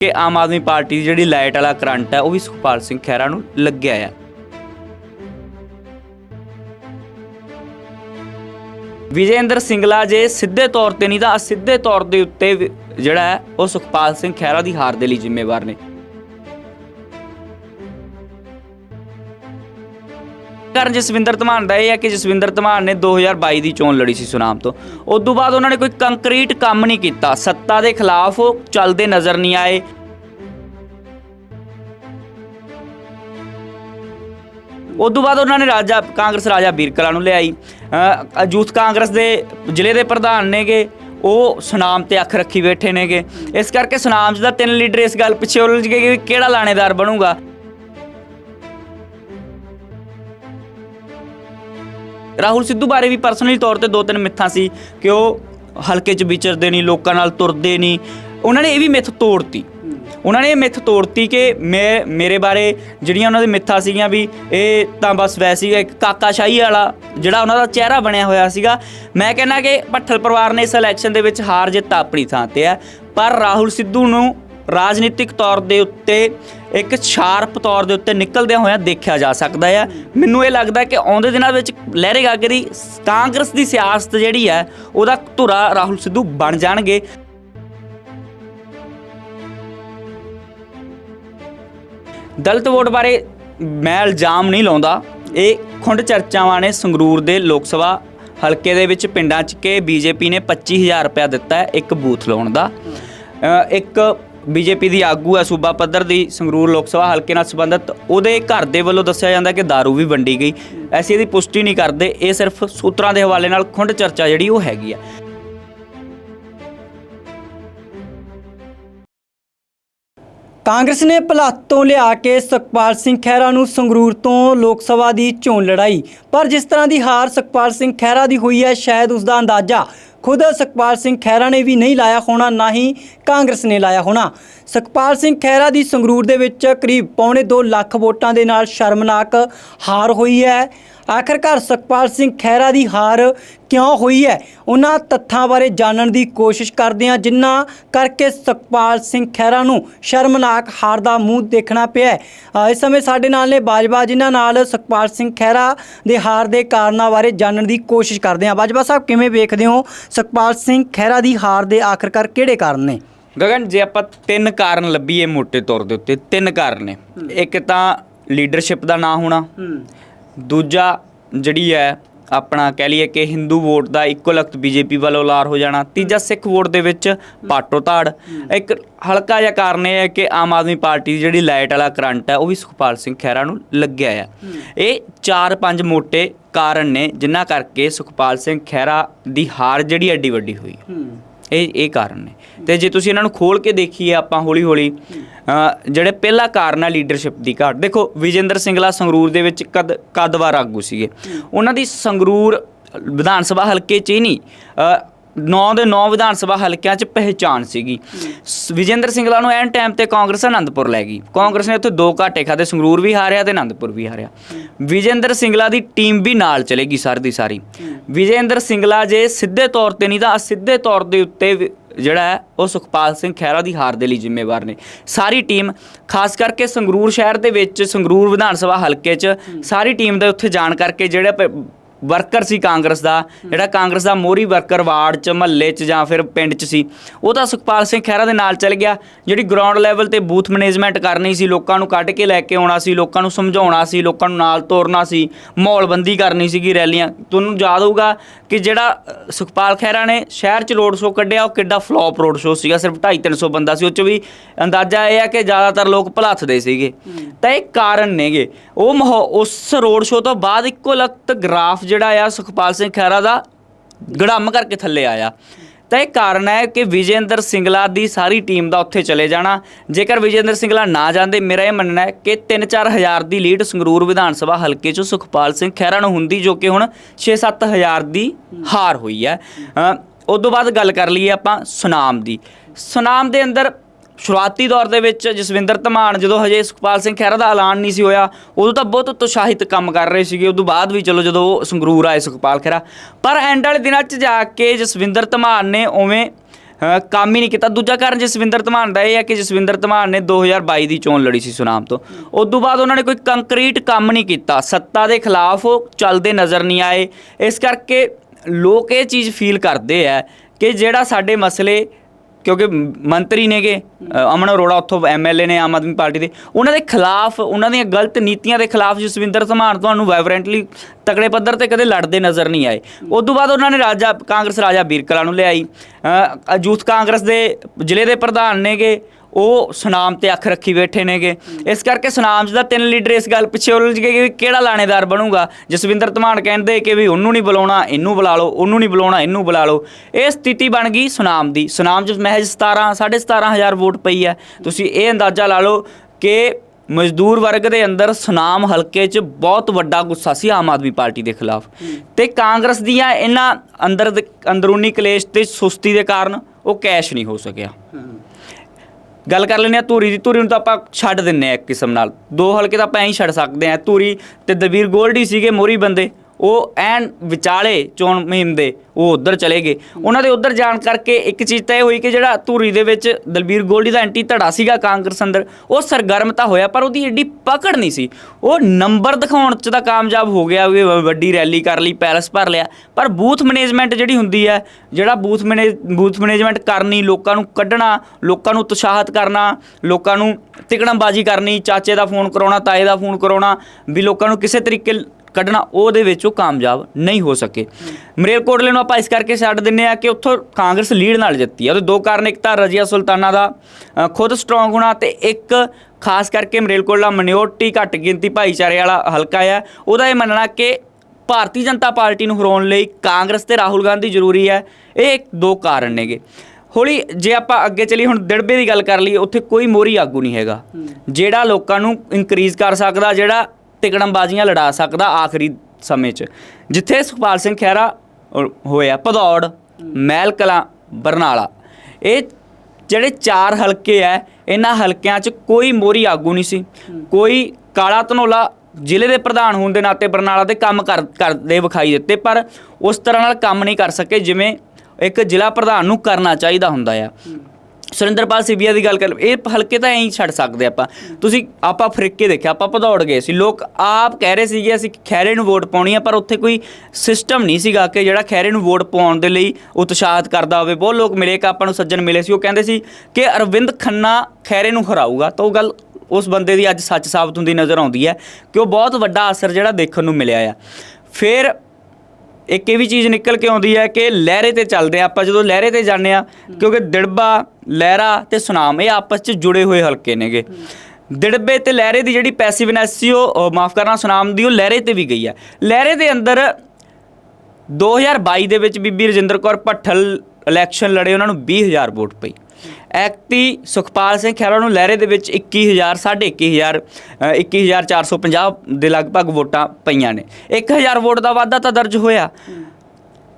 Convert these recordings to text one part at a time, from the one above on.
ਕਿ ਆਮ ਆਦਮੀ ਪਾਰਟੀ ਦੀ ਜਿਹੜੀ ਲਾਈਟ ਵਾਲਾ ਕਰੰਟ ਹੈ ਉਹ ਵੀ ਸੁਖਪਾਲ ਸਿੰਘ ਖਹਿਰਾ ਨੂੰ ਲੱਗਿਆ ਆ। ਵਿਜੇਂਦਰ ਸਿੰਗਲਾ ਜੇ ਸਿੱਧੇ ਤੌਰ ਤੇ ਨਹੀਂ ਤਾਂ ਅਸਿੱਧੇ ਤੌਰ ਦੇ ਉੱਤੇ ਵੀ ਜਿਹੜਾ ਹੈ, ਉਹ ਸੁਖਪਾਲ ਸਿੰਘ ਖਹਿਰਾ ਦੀ ਹਾਰ ਦੇ ਲਈ ਜ਼ਿੰਮੇਵਾਰ ਨੇ। ਕਾਰਨ ਜਸਵਿੰਦਰ ਧਮਾਨ ਦਾ ਇਹ ਹੈ ਕਿ ਜਸਵਿੰਦਰ ਧਮਾਨ ਨੇ 2022 ਦੀ ਚੋਣ ਲੜੀ ਸੀ ਸੁਨਾਮ ਤੋਂ। ਉਸ ਤੋਂ ਬਾਅਦ ਉਹਨਾਂ ਨੇ ਕੋਈ ਕੰਕਰੀਟ ਕੰਮ ਨਹੀਂ ਕੀਤਾ। ਸੱਤਾ ਦੇ ਖਿਲਾਫ ਉਹ ਚੱਲਦੇ ਨਜ਼ਰ ਨਹੀਂ ਆਏ। ਉਸ ਤੋਂ ਬਾਅਦ ਉਹਨਾਂ ਨੇ ਰਾਜਾ ਕਾਂਗਰਸ ਰਾਜਾ ਬੀਰਕਲਾ ਨੂੰ ਲਿਆਈ। ਅ, ਯੂਥ ਕਾਂਗਰਸ ਦੇ ਜ਼ਿਲ੍ਹੇ ਦੇ ਪ੍ਰਧਾਨ ਨੇਗੇ। ਉਹ ਸੁਨਾਮ ਤੇ ਅੱਖ ਰੱਖੀ ਬੈਠੇ ਨੇਗੇ। ਇਸ ਕਰਕੇ ਸੁਨਾਮ 'ਚ ਦਾ ਤਿੰਨ ਲੀਡਰ ਇਸ ਗੱਲ ਪਿੱਛੇ ਉਲਝ ਗਏ ਕਿ ਕਿਹੜਾ ਲਾਣੇਦਾਰ ਬਣੂਗਾ। ਰਾਹੁਲ ਸਿੱਧੂ ਬਾਰੇ ਵੀ ਪਰਸਨਲੀ ਤੌਰ ਤੇ ਦੋ ਤਿੰਨ ਮਿੱਥਾਂ ਸੀ ਕਿ ਉਹ ਹਲਕੇ 'ਚ ਵਿਚਰਦੇ ਨਹੀਂ, ਲੋਕਾਂ ਨਾਲ ਤੁਰਦੇ ਨਹੀਂ। ਉਹਨਾਂ ਨੇ ਇਹ ਵੀ ਮਿੱਥ ਤੋੜਤੀ। ਉਹਨਾਂ ਨੇ ਇਹ ਮਿੱਥ ਤੋੜਤੀ ਕਿ ਮੈਂ, ਮੇਰੇ ਬਾਰੇ ਜਿਹੜੀਆਂ ਉਹਨਾਂ ਦੇ ਮਿੱਥਾਂ ਸੀਗੀਆਂ ਵੀ ਇਹ ਤਾਂ ਬਸ ਵੈਸੇ ਹੀ ਇੱਕ ਕਾਕਾਸ਼ਾਹੀ ਵਾਲਾ ਜਿਹੜਾ ਉਹਨਾਂ ਦਾ ਚਿਹਰਾ ਬਣਿਆ ਹੋਇਆ ਸੀਗਾ। ਮੈਂ ਕਹਿੰਦਾ ਕਿ ਭੱਠਲ ਪਰਿਵਾਰ ਨੇ ਇਸ ਇਲੈਕਸ਼ਨ ਦੇ ਵਿੱਚ ਹਾਰ ਜਿੱਤ ਆਪਣੀ ਥਾਂ ਤੇ ਹੈ। ਪਰ ਰਾਹੁਲ ਸਿੱਧੂ ਨੂੰ ਰਾਜਨੀਤਿਕ ਤੌਰ ਦੇ ਉੱਤੇ, ਇੱਕ ਸ਼ਾਰਪ ਤੌਰ ਦੇ ਉੱਤੇ ਨਿਕਲਦਿਆਂ ਹੋਇਆਂ ਦੇਖਿਆ ਜਾ ਸਕਦਾ ਹੈ। ਮੈਨੂੰ ਇਹ ਲੱਗਦਾ ਕਿ ਆਉਂਦੇ ਦਿਨਾਂ ਵਿੱਚ ਲਹਿਰੇ ਗਾਗਰੀ ਕਾਂਗਰਸ ਦੀ ਸਿਆਸਤ ਜਿਹੜੀ ਹੈ, ਉਹਦਾ ਧੁਰਾ ਰਾਹੁਲ ਸਿੱਧੂ ਬਣ ਜਾਣਗੇ। ਦਲਤ ਵੋਟ ਬਾਰੇ ਮੈਂ ਇਲਜ਼ਾਮ ਨਹੀਂ ਲਾਉਂਦਾ। ਇਹ ਖੁੰਡ ਚਰਚਾਵਾਂ ਨੇ ਸੰਗਰੂਰ ਦੇ ਲੋਕ ਸਭਾ ਹਲਕੇ ਦੇ ਵਿੱਚ ਪਿੰਡਾਂ 'ਚ ਕਿ ਬੀਜੇਪੀ ਨੇ 25000 ਰੁਪਇਆ ਦਿੱਤਾ ਇੱਕ ਬੂਥ ਲਾਉਣ ਦਾ। ਇੱਕ ਬੀਜੇਪੀ ਦੀ ਆਗੂ ਹੈ ਸੂਬਾ ਪੱਧਰ ਦੀ ਸੰਗਰੂਰ ਲੋਕ ਸਭਾ ਹਲਕੇ ਨਾਲ ਸੰਬੰਧਿਤ। ਉਹਦੇ ਘਰ ਦੇ ਵੱਲੋਂ ਦੱਸਿਆ ਜਾਂਦਾ ਕਿ दारू ਵੀ ਵੰਡੀ ਗਈ। ਐਸੀ ਇਹਦੀ ਪੁਸ਼ਟੀ ਨਹੀਂ ਕਰਦੇ। ਇਹ ਸਿਰਫ ਸੂਤਰਾਂ ਦੇ ਹਵਾਲੇ ਨਾਲ ਖੁੰਡ ਚਰਚਾ ਜਿਹੜੀ ਉਹ ਹੈਗੀ ਆ। ਕਾਂਗਰਸ ਨੇ ਭਲਾਤ ਤੋਂ ਲਿਆ ਕੇ ਸੁਖਪਾਲ ਸਿੰਘ ਖਹਿਰਾ ਨੂੰ ਸੰਗਰੂਰ ਤੋਂ ਲੋਕ ਸਭਾ ਦੀ ਚੋਣ ਲੜਾਈ। ਪਰ ਜਿਸ ਤਰ੍ਹਾਂ ਦੀ ਹਾਰ ਸੁਖਪਾਲ ਸਿੰਘ ਖਹਿਰਾ ਦੀ ਹੋਈ ਹੈ, ਸ਼ਾਇਦ ਉਸ ਦਾ ਅੰਦਾਜ਼ਾ ਖੁਦ ਸੁਖਪਾਲ ਸਿੰਘ ਖਹਿਰਾ ਨੇ ਵੀ ਨਹੀਂ ਲਾਇਆ ਹੋਣਾ ਨਾ ਹੀ ਕਾਂਗਰਸ ਨੇ ਲਾਇਆ ਹੋਣਾ ਸੁਖਪਾਲ ਸਿੰਘ ਖਹਿਰਾ ਦੀ ਸੰਗਰੂਰ ਦੇ ਵਿੱਚ ਕਰੀਬ ਪੌਣੇ 2 ਲੱਖ ਵੋਟਾਂ ਦੇ ਨਾਲ ਸ਼ਰਮਨਾਕ ਹਾਰ ਹੋਈ ਹੈ। ਆਖਰਕਾਰ ਸੁਖਪਾਲ ਸਿੰਘ ਖਹਿਰਾ ਦੀ ਹਾਰ ਕਿਉਂ ਹੋਈ ਹੈ? ਉਹਨਾਂ ਤੱਥਾਂ ਬਾਰੇ ਜਾਣਨ ਦੀ ਕੋਸ਼ਿਸ਼ ਕਰਦੇ ਹਾਂ ਜਿਨ੍ਹਾਂ ਕਰਕੇ ਸੁਖਪਾਲ ਸਿੰਘ ਖਹਿਰਾ ਨੂੰ ਸ਼ਰਮਨਾਕ ਹਾਰ ਦਾ ਮੂੰਹ ਦੇਖਣਾ ਪਿਆ ਇਸ ਸਮੇਂ ਸਾਡੇ ਨਾਲ ਨੇ ਬਾਜਵਾ ਜਿਨ੍ਹਾਂ ਨਾਲ ਸੁਖਪਾਲ ਸਿੰਘ ਖਹਿਰਾ ਦੇ ਹਾਰ ਦੇ ਕਾਰਨਾਂ ਬਾਰੇ ਜਾਣਨ ਦੀ ਕੋਸ਼ਿਸ਼ ਕਰਦੇ ਹਾਂ। ਬਾਜਵਾ ਸਾਹਿਬ ਕਿਵੇਂ ਵੇਖਦੇ ਹੋ ਸੁਖਪਾਲ ਸਿੰਘ ਖਹਿਰਾ ਦੀ ਹਾਰ ਦੇ ਆਖਰਕਾਰ ਕਿਹੜੇ ਕਾਰਨ ਨੇ? ਗਗਨ ਜੇ ਆਪਾਂ ਤਿੰਨ ਕਾਰਨ ਲੱਭੀਏ ਮੋٹے ਤੌਰ ਦੇ ਉੱਤੇ ਤਿੰਨ ਕਾਰਨ ਨੇ। ਇੱਕ ਤਾਂ ਲੀਡਰਸ਼ਿਪ ਦਾ ਨਾ ਹੋਣਾ ਦੂਜਾ ਜਿਹੜੀ ਹੈ, ਆਪਣਾ ਕਹਿ ਲਈਏ ਕਿ ਹਿੰਦੂ ਵੋਟ ਦਾ ਇੱਕੋ ਲਖਤ ਬੀਜੇਪੀ ਵੱਲੋਂ ਲਾਰ ਹੋ ਜਾਣਾ। ਤੀਜਾ ਸਿੱਖ ਵੋਟ ਦੇ ਵਿੱਚ ਪਾਟੋ ਧਾੜ। ਇੱਕ ਹਲਕਾ ਜਿਹਾ ਕਾਰਨ ਇਹ ਹੈ ਕਿ ਆਮ ਆਦਮੀ ਪਾਰਟੀ ਦੀ ਜਿਹੜੀ ਲਾਈਟ ਵਾਲਾ ਕਰੰਟ ਹੈ, ਉਹ ਵੀ ਸੁਖਪਾਲ ਸਿੰਘ ਖਹਿਰਾ ਨੂੰ ਲੱਗਿਆ ਆ। ਇਹ ਚਾਰ ਪੰਜ ਮੋٹے ਕਾਰਨ ਨੇ, ਜਿਨ੍ਹਾਂ ਕਰਕੇ ਸੁਖਪਾਲ ਸਿੰਘ ਖਹਿਰਾ ਦੀ ਹਾਰ ਜਿਹੜੀ ਐਡੀ ਵੱਡੀ ਹੋਈ ਇਹ ਇਹ ਕਾਰਨ ਨੇ। ਤੇ ਜੇ ਤੁਸੀਂ ਇਹਨਾਂ ਨੂੰ ਖੋਲ ਕੇ ਦੇਖੀਏ ਆਪਾਂ ਹੌਲੀ ਹੌਲੀ ਜਿਹੜੇ ਪਹਿਲਾ ਕਾਰਨ ਹੈ ਲੀਡਰਸ਼ਿਪ ਦੀ ਘਾਟ। ਦੇਖੋ, ਵਿਜੇਂਦਰ ਸਿੰਗਲਾ ਸੰਗਰੂਰ ਦੇ ਵਿੱਚ ਕਦ ਕਦਵਾਰ ਆਗੂ ਸੀਗੇ। ਉਹਨਾਂ ਦੀ ਸੰਗਰੂਰ ਵਿਧਾਨ ਸਭਾ ਹਲਕੇ 'ਚ ਹੀ ਨਹੀਂ ਅ, ਨੌ ਦੇ ਨੌ ਵਿਧਾਨ ਸਭਾ ਹਲਕਿਆਂ 'ਚ ਪਹਿਚਾਣ ਸੀਗੀ। ਸ- ਵਿਜੇਂਦਰ ਸਿੰਗਲਾ ਨੂੰ ਐਨ ਟਾਈਮ ਤੇ ਕਾਂਗਰਸ ਆਨੰਦਪੁਰ ਲੈ ਗਈ। ਕਾਂਗਰਸ ਨੇ ਉੱਥੇ ਦੋ ਘਾਟੇ ਖਾਦੇ ਸੰਗਰੂਰ ਵੀ ਹਾਰਿਆ ਤੇ ਆਨੰਦਪੁਰ ਵੀ ਹਾਰਿਆ। ਵਿਜੇਂਦਰ ਸਿੰਗਲਾ ਦੀ ਟੀਮ ਵੀ ਨਾਲ ਚਲੇਗੀ ਸਰ ਦੀ ਸਾਰੀ। ਵਿਜੇਂਦਰ ਸਿੰਗਲਾ ਜੇ ਸਿੱਧੇ ਤੌਰ ਤੇ ਨਹੀਂ ਤਾਂ ਅਸਿੱਧੇ ਤੌਰ ਦੇ ਉੱਤੇ ਵੀ ਜਿਹੜਾ ਹੈ ਉਹ ਸੁਖਪਾਲ ਸਿੰਘ ਖਹਿਰਾ ਦੀ ਹਾਰ ਦੇ ਲਈ ਜ਼ਿੰਮੇਵਾਰ ਨੇ। ਸਾਰੀ ਟੀਮ ਖਾਸ ਕਰਕੇ ਸੰਗਰੂਰ ਸ਼ਹਿਰ ਦੇ ਵਿੱਚ ਸੰਗਰੂਰ ਵਿਧਾਨ ਸਭਾ ਹਲਕੇ 'ਚ ਸਾਰੀ ਟੀਮ ਦੇ ਉੱਥੇ ਜਾਣ ਕਰਕੇ ਜਿਹੜੇ ਪ- ਵਰਕਰ ਸੀ ਕਾਂਗਰਸ ਦਾ ਜਿਹੜਾ ਕਾਂਗਰਸ ਦਾ ਮੋਰੀ ਵਰਕਰ ਵਾਰਡ 'ਚ ਮਹੱਲੇ 'ਚ ਜਾਂ ਫਿਰ ਪਿੰਡ 'ਚ ਸੀ ਉਹ ਤਾਂ ਸੁਖਪਾਲ ਸਿੰਘ ਖਹਿਰਾ ਦੇ ਨਾਲ ਚੱਲ ਗਿਆ ਜਿਹੜੀ ਗਰਾਊਂਡ ਲੈਵਲ ਤੇ ਬੂਥ ਮੈਨੇਜਮੈਂਟ ਕਰਨੀ ਸੀ ਲੋਕਾਂ ਨੂੰ ਕੱਢ ਕੇ ਲੈ ਕੇ ਆਉਣਾ ਸੀ ਲੋਕਾਂ ਨੂੰ ਸਮਝਾਉਣਾ ਸੀ ਲੋਕਾਂ ਨੂੰ ਨਾਲ ਤੋਰਨਾ ਸੀ ਮਾਹੌਲਬੰਦੀ ਕਰਨੀ ਸੀਗੀ ਰੈਲੀਆਂ ਤੁਹਾਨੂੰ ਯਾਦ ਹੋਊਗਾ ਕਿ ਜਿਹੜਾ ਸੁਖਪਾਲ ਖਹਿਰਾ ਨੇ ਸ਼ਹਿਰ 'ਚ ਰੋਡ ਸ਼ੋਅ ਕੱਢਿਆ ਉਹ ਕਿੱਡਾ ਫਲॉप ਰੋਡ ਸ਼ੋਅ ਸੀਗਾ ਸਿਰਫ 2.5-300 ਬੰਦਾ ਸੀ ਉਹ 'ਚ ਵੀ ਅੰਦਾਜ਼ਾ ਇਹ ਆ ਕਿ ਜ਼ਿਆਦਾਤਰ ਲੋਕ ਭਲੱਥਦੇ ਸੀਗੇ। ਤਾਂ ਇਹ ਕਾਰਨ ਨੇਗੇ। ਉਹ ਉਸ ਰੋਡ ਸ਼ੋਅ ਤੋਂ ਬਾਅਦ ਇੱਕੋ ਲਖਤ ਗ੍ਰਾਫ ਜਿਹੜਾ ਆ ਸੁਖਪਾਲ ਸਿੰਘ ਖਹਿਰਾ ਦਾ ਗੜਮ ਕਰਕੇ ਥੱਲੇ ਆਇਆ। ਤਾਂ ਇਹ ਕਾਰਨ ਹੈ ਕਿ ਵਿਜੇਂਦਰ ਸਿੰਗਲਾ ਦੀ ਸਾਰੀ ਟੀਮ ਦਾ ਉੱਥੇ ਚਲੇ ਜਾਣਾ। ਜੇਕਰ ਵਿਜੇਂਦਰ ਸਿੰਗਲਾ ਨਾ ਜਾਂਦੇ ਮੇਰਾ ਇਹ ਮੰਨਣਾ ਹੈ ਕਿ 3-4 ਹਜ਼ਾਰ ਦੀ ਲੀਡ ਸੰਗਰੂਰ ਵਿਧਾਨ ਸਭਾ ਹਲਕੇ 'ਚੋਂ ਸੁਖਪਾਲ ਸਿੰਘ ਖਹਿਰਾ ਨੂੰ ਹੁੰਦੀ ਜੋ ਕਿ ਹੁਣ 6-7 ਹਜ਼ਾਰ ਦੀ ਹਾਰ ਹੋਈ ਹੈ। ਅ, ਉਸ ਤੋਂ ਬਾਅਦ ਗੱਲ ਕਰ ਲਈਏ ਆਪਾਂ ਸੁਨਾਮ ਦੀ। ਸੁਨਾਮ ਦੇ ਅੰਦਰ ਸ਼ੁਰੂਆਤੀ ਦੌਰ ਦੇ ਵਿੱਚ ਜਸਵਿੰਦਰ ਧਮਾਨ ਜਦੋਂ ਹਜੇ ਸੁਖਪਾਲ ਸਿੰਘ ਖਹਿਰਾ ਦਾ ਐਲਾਨ ਨਹੀਂ ਸੀ ਹੋਇਆ, ਉਦੋਂ ਤਾਂ ਬਹੁਤ ਉਤਸ਼ਾਹਿਤ ਕੰਮ ਕਰ ਰਹੇ ਸੀਗੇ, ਉਦੋਂ ਬਾਅਦ ਵੀ ਚਲੋ ਜਦੋਂ ਉਹ ਸੰਗਰੂਰ ਆਏ ਸੁਖਪਾਲ ਖਹਿਰਾ। ਪਰ ਐਂਡ ਵਾਲੇ ਦਿਨਾਂ 'ਚ ਜਾ ਕੇ ਜਸਵਿੰਦਰ ਧਮਾਨ ਨੇ ਉਵੇਂ ਕੰਮ ਹੀ ਨਹੀਂ ਕੀਤਾ। ਦੂਜਾ ਕਾਰਨ ਜਸਵਿੰਦਰ ਧਮਾਨ ਦਾ ਇਹ ਹੈ ਕਿ ਜਸਵਿੰਦਰ ਧਮਾਨ ਨੇ 2022 ਦੀ ਚੋਣ ਲੜੀ ਸੀ ਸੁਨਾਮ ਤੋਂ। ਉਸ ਤੋਂ ਬਾਅਦ ਉਹਨਾਂ ਨੇ ਕੋਈ ਕੰਕਰੀਟ ਕੰਮ ਨਹੀਂ ਕੀਤਾ। ਸੱਤਾ ਦੇ ਖਿਲਾਫ ਉਹ ਚੱਲਦੇ ਨਜ਼ਰ ਨਹੀਂ ਆਏ। ਇਸ ਕਰਕੇ ਲੋਕ ਇਹ ਚੀਜ਼ ਫੀਲ ਕਰਦੇ ਆ ਕਿ ਜਿਹੜਾ ਸਾਡੇ ਮਸਲੇ ਕਿਉਂਕਿ ਮੰਤਰੀ ਨੇਗੇ ਅਮਨ ਅਰੋੜਾ ਉੱਥੋਂ ਐਮਐਲਏ ਨੇ, ਆਮ ਆਦਮੀ ਪਾਰਟੀ ਦੇ। ਉਹਨਾਂ ਦੇ ਖਿਲਾਫ, ਉਹਨਾਂ ਦੀਆਂ ਗਲਤ ਨੀਤੀਆਂ ਦੇ ਖਿਲਾਫ ਜਸਵਿੰਦਰ ਧਮਾਨ ਤੁਹਾਨੂੰ ਵਾਇਬਰੈਂਟਲੀ ਤਕੜੇ ਪੱਧਰ ਤੇ ਕਦੇ ਲੜਦੇ ਨਜ਼ਰ ਨਹੀਂ ਆਏ। ਉਸ ਤੋਂ ਬਾਅਦ ਉਹਨਾਂ ਨੇ ਰਾਜਾ, ਕਾਂਗਰਸ ਰਾਜਾ ਬੀਰਕਲਾ ਨੂੰ ਲਿਆਈ। ਯੂਥ ਕਾਂਗਰਸ ਦੇ ਜ਼ਿਲ੍ਹੇ ਦੇ ਪ੍ਰਧਾਨ ਨੇਗੇ ਉਹ ਸੁਨਾਮ ਤੇ ਅੱਖ ਰੱਖੀ ਬੈਠੇ ਨੇਗੇ। ਇਸ ਕਰਕੇ ਸੁਨਾਮ 'ਚ ਦਾ ਤਿੰਨ ਲੀਡਰ ਇਸ ਗੱਲ ਪਿੱਛੇ ਉਲਝ ਗਏ ਕਿ ਕਿਹੜਾ ਲਾਣੇਦਾਰ ਬਣੂਗਾ? ਜਸਵਿੰਦਰ ਧਮਾਨ ਕਹਿੰਦੇ ਕਿ ਵੀ ਉਹਨੂੰ ਨਹੀਂ ਬੁਲਾਉਣਾ, ਇਹਨੂੰ ਬੁਲਾ ਲਓ, ਉਹਨੂੰ ਨਹੀਂ ਬੁਲਾਉਣਾ, ਇਹਨੂੰ ਬੁਲਾ ਲਓ। ਇਹ ਸਥਿਤੀ ਬਣ ਗਈ ਸੁਨਾਮ ਦੀ। ਸੁਨਾਮ 'ਚ ਮਹਿਜ 17 17500 ਵੋਟ ਪਈ ਹੈ। ਤੁਸੀਂ ਇਹ ਅੰਦਾਜ਼ਾ ਲਾ ਲਓ ਕਿ ਮਜ਼ਦੂਰ ਵਰਗ ਦੇ ਅੰਦਰ ਸੁਨਾਮ ਹਲਕੇ 'ਚ ਬਹੁਤ ਵੱਡਾ ਗੁੱਸਾ ਸੀ ਆਮ ਆਦਮੀ ਪਾਰਟੀ ਦੇ ਖਿਲਾਫ। ਤੇ ਕਾਂਗਰਸ ਦੀਆਂ ਇਹਨਾਂ ਅੰਦਰ ਅੰਦਰੂਨੀ ਕਲੇਸ਼ ਤੇ ਸੁਸਤੀ ਦੇ ਕਾਰਨ ਉਹ ਕੈਸ਼ ਨਹੀਂ ਹੋ ਸਕਿਆ। ਗੱਲ ਕਰ ਲੈਂਦੇ ਆ ਧੂਰੀ ਦੀ। ਧੂਰੀ ਨੂੰ ਤਾਂ ਆਪਾਂ ਛੱਡ ਦਿੰਨੇ ਆ ਇੱਕ ਕਿਸਮ ਨਾਲ। ਦੋ ਹਲਕੇ ਤਾਂ ਆਪਾਂ ਐਂ ਹੀ ਛੱਡ ਸਕਦੇ ਆ ਧੂਰੀ ਤੇ ਦਬੀਰ ਗੋਲਡੀ ਸੀਗੇ ਮੋਰੀ ਬੰਦੇ। ਉਹ ਐਨ ਵਿਚਾਲੇ ਚੋਣ ਮੁਹਿੰਮ ਦੇ, ਉਹ ਉਧਰ ਚਲੇ ਗਏ। ਉਹਨਾਂ ਦੇ ਉਧਰ ਜਾਣ ਕਰਕੇ ਇੱਕ ਚੀਜ਼ ਤਾਂ ਇਹ ਹੋਈ ਕਿ ਜਿਹੜਾ ਧੂਰੀ ਦੇ ਵਿੱਚ ਦਲਬੀਰ ਗੋਲਡੀ ਦਾ ਐਂਟੀ ਧੜਾ ਸੀਗਾ ਕਾਂਗਰਸ ਅੰਦਰ, ਉਹ ਸਰਗਰਮ ਤਾਂ ਹੋਇਆ, ਪਰ ਉਹਦੀ ਏਡੀ ਪਕੜ ਨਹੀਂ ਸੀ। ਉਹ ਨੰਬਰ ਦਿਖਾਉਣ ਚ ਤਾਂ ਕਾਮਯਾਬ ਹੋ ਗਿਆ, ਵੀ ਵੱਡੀ ਰੈਲੀ ਕਰ ਲਈ, ਪੈਲਸ ਭਰ ਲਿਆ। ਪਰ ਬੂਥ ਮੈਨੇਜਮੈਂਟ ਜਿਹੜੀ ਹੁੰਦੀ ਹੈ, ਜਿਹੜਾ ਬੂਥ ਮੈਨੇਜ ਬੂਥ ਮੈਨੇਜਮੈਂਟ ਕਰਨੀ, ਲੋਕਾਂ ਨੂੰ ਕੱਢਣਾ, ਲੋਕਾਂ ਨੂੰ ਉਤਸ਼ਾਹਤ ਕਰਨਾ, ਲੋਕਾਂ ਨੂੰ ਤਿਕੜਮਬਾਜ਼ੀ ਕਰਨੀ, ਚਾਚੇ ਦਾ ਫੋਨ ਕਰਾਉਣਾ, ਤਾਏ ਦਾ ਫੋਨ ਕਰਾਉਣਾ, ਵੀ ਲੋਕਾਂ ਨੂੰ ਕਿਸੇ ਤਰੀਕੇ ਕੱਢਣਾ ਉਹਦੇ ਵਿੱਚ ਉਹ ਕਾਮਯਾਬ ਨਹੀਂ ਹੋ ਸਕੇ। ਮਰੇਲਕੋਟਲੇ ਨੂੰ ਆਪਾਂ ਇਸ ਕਰਕੇ ਛੱਡ ਦਿੰਨੇ ਆ ਕਿ ਉੱਥੋਂ ਕਾਂਗਰਸ ਲੀਡ ਨਾਲ ਜਿੱਤੀ ਆ। ਉਹਦੇ ਦੋ ਕਾਰਨ ਇੱਕ ਤਾਂ ਰਜ਼ੀਆ ਸੁਲਤਾਨਾ ਦਾ ਖੁਦ ਸਟਰੋਂਗ ਹੋਣਾ ਤੇ ਇੱਕ ਖਾਸ ਕਰਕੇ ਮਰੇਲਕੋਟਲਾ ਮਿਨੋਰਟੀ ਘੱਟ ਗਿਣਤੀ ਭਾਈਚਾਰੇ ਵਾਲਾ ਹਲਕਾ ਆ। ਉਹਦਾ ਇਹ ਮੰਨਣਾ ਕਿ ਭਾਰਤੀ ਜਨਤਾ ਪਾਰਟੀ ਨੂੰ ਹਰਾਉਣ ਲਈ ਕਾਂਗਰਸ ਤੇ ਰਾਹੁਲ ਗਾਂਧੀ ਜ਼ਰੂਰੀ ਹੈ ਇਹ ਇੱਕ ਦੋ ਕਾਰਨ ਨੇਗੇ। ਹੌਲੀ ਜੇ ਆਪਾਂ ਅੱਗੇ ਚਲੀ ਹੁਣ ਦਿੜਬੇ ਦੀ ਗੱਲ ਕਰ ਲਈਏ ਉੱਥੇ ਕੋਈ ਮੋਰੀ ਆਗੂ ਨਹੀਂ ਹੈਗਾ। ਜਿਹੜਾ ਲੋਕਾਂ ਨੂੰ ਇਨਕਰੀਜ਼ ਕਰ ਸਕਦਾ ਜਿਹੜਾ ਤਿਕੜਮਬਾਜ਼ੀਆਂ ਲੜਾ ਸਕਦਾ ਆਖਰੀ ਸਮੇਂ 'ਚ। ਜਿੱਥੇ ਸੁਖਪਾਲ ਸਿੰਘ ਖਹਿਰਾ ਹੋਇਆ, ਭਦੌੜ, ਮਹਿਲ ਕਲਾਂ, ਬਰਨਾਲਾ। ਇਹ ਜਿਹੜੇ ਚਾਰ ਹਲਕੇ ਐ, ਇਹਨਾਂ ਹਲਕਿਆਂ 'ਚ ਕੋਈ ਮੋਰੀ ਆਗੂ ਨਹੀਂ ਸੀ। ਕੋਈ ਕਾਲਾ ਧਨੋਲਾ ਜ਼ਿਲ੍ਹੇ ਦੇ ਪ੍ਰਧਾਨ ਹੋਣ ਦੇ ਨਾਤੇ ਬਰਨਾਲਾ ਦੇ ਕੰਮ ਕਰ, ਕਰਦੇ ਵਿਖਾਈ ਦਿੱਤੇ, ਪਰ ਉਸ ਤਰ੍ਹਾਂ ਨਾਲ ਕੰਮ ਨਹੀਂ ਕਰ ਸਕੇ, ਜਿਵੇਂ ਇੱਕ ਜ਼ਿਲ੍ਹਾ ਪ੍ਰਧਾਨ ਨੂੰ ਕਰਨਾ ਚਾਹੀਦਾ ਹੁੰਦਾ ਆ। ਸੁਰਿੰਦਰਪਾਲ ਸਿਬੀਆ ਦੀ ਗੱਲ ਕਰ ਇਹ ਹਲਕੇ ਤਾਂ ਐਂ ਛੱਡ ਸਕਦੇ ਆਪਾਂ। ਤੁਸੀਂ ਆਪਾਂ ਫਰਿੱਕੇ ਦੇਖਿਆ, ਆਪਾਂ ਭਦੌੜ ਗਏ ਸੀ। ਲੋਕ ਆਪ ਕਹਿ ਰਹੇ ਸੀਗੇ, ਅਸੀਂ ਖੈਰੇ ਨੂੰ ਵੋਟ ਪਾਉਣੀ ਆ, ਪਰ ਉੱਥੇ ਕੋਈ ਸਿਸਟਮ ਨਹੀਂ ਸੀਗਾ ਕਿ ਜਿਹੜਾ ਖੈਰੇ ਨੂੰ ਵੋਟ ਪਾਉਣ ਦੇ ਲਈ ਉਤਸ਼ਾਹਿਤ ਕਰਦਾ ਹੋਵੇ। ਬਹੁਤ ਲੋਕ ਮਿਲੇ ਕਿ ਆਪਾਂ ਨੂੰ ਸੱਜਣ ਮਿਲੇ ਸੀ, ਉਹ ਕਹਿੰਦੇ ਸੀ ਕਿ ਅਰਵਿੰਦ ਖੰਨਾ ਖੈਰੇ ਨੂੰ ਹਰਾਊਗਾ। ਤਾਂ ਉਹ ਗੱਲ ਉਸ ਬੰਦੇ ਦੀ ਅੱਜ ਸੱਚ ਸਾਬਤ ਹੁੰਦੀ ਨਜ਼ਰ ਆਉਂਦੀ ਹੈ ਕਿ ਉਹ ਬਹੁਤ ਵੱਡਾ ਅਸਰ ਜਿਹੜਾ ਦੇਖਣ ਨੂੰ ਮਿਲਿਆ ਆ। ਫਿਰ ਇੱਕ ਇਹ ਵੀ ਚੀਜ਼ ਨਿਕਲ ਕੇ ਆਉਂਦੀ ਹੈ ਕਿ ਲਹਿਰੇ ਤੇ ਚੱਲਦੇ ਆ ਆਪਾਂ, ਜਦੋਂ ਲਹਿਰੇ ਤੇ ਜਾਂਦੇ ਆ ਕਿਉਂਕਿ ਦਿੜਬਾ, ਲਹਿਰਾ ਤੇ ਸੁਨਾਮ, ਇਹ ਆਪਸ 'ਚ ਜੁੜੇ ਹੋਏ ਹਲਕੇ ਨੇਗੇ। ਦਿੜਬੇ ਤੇ ਲਹਿਰੇ ਦੀ ਜਿਹੜੀ ਪੈਸਿਵਨੈਸ ਸੀ, ਉਹ ਮਾਫ ਕਰਨਾ, ਸੁਨਾਮ ਦੀ, ਉਹ ਲਹਿਰੇ ਤੇ ਵੀ ਗਈ ਹੈ। ਲਹਿਰੇ ਦੇ ਅੰਦਰ 2022 ਦੇ ਵਿੱਚ ਬੀਬੀ ਰਜਿੰਦਰ ਕੌਰ ਭੱਠਲ ਇਲੈਕਸ਼ਨ ਲੜੇ, ਉਹਨਾਂ ਨੂੰ 20000 ਵੋਟ ਪਈ। ਐਕਟੀ ਸੁਖਪਾਲ ਸਿੰਘ ਖਹਿਰਾ ਨੂੰ ਲਹਿਰੇ ਦੇ ਵਿੱਚ 21000 21500 ਅ, 21450 ਦੇ ਲਗਭਗ ਵੋਟਾਂ ਪਈਆਂ ਨੇ। 1000 ਵੋਟ ਦਾ ਵਾਧਾ ਤਾਂ ਦਰਜ ਹੋਇਆ।